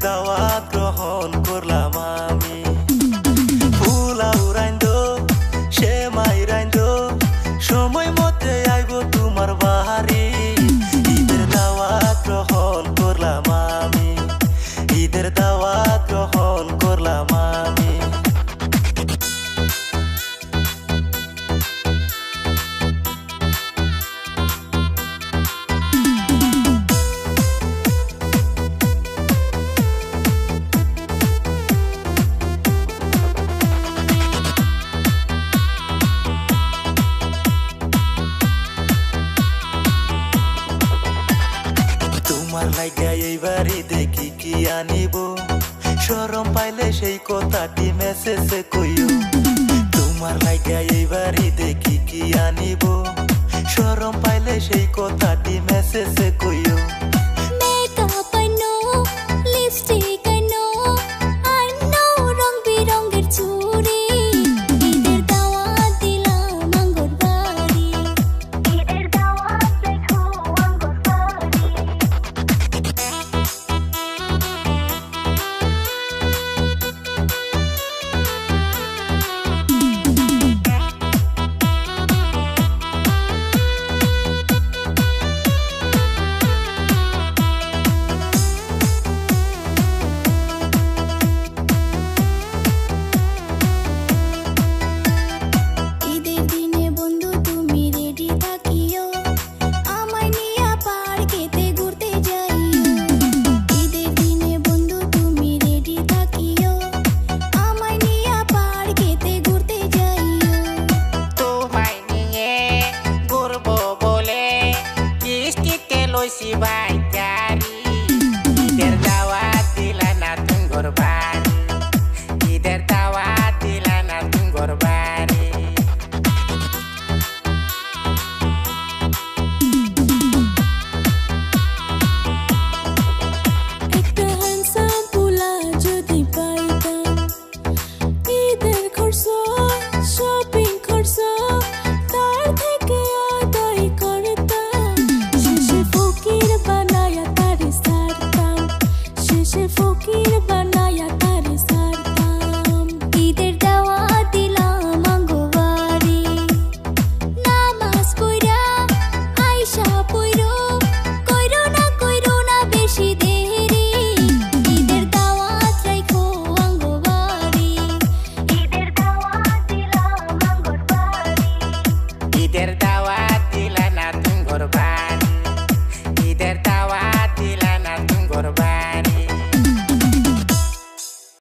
dawa. Laika এই বাড়ি দেখি কি আনিব? সরম পাইলে সেই কথাটি মেসেজে কইও। তোমার লাইকা এই বাড়ি দেখি কি আনিব? সরম পাইলে সেই কথাটি спасибо.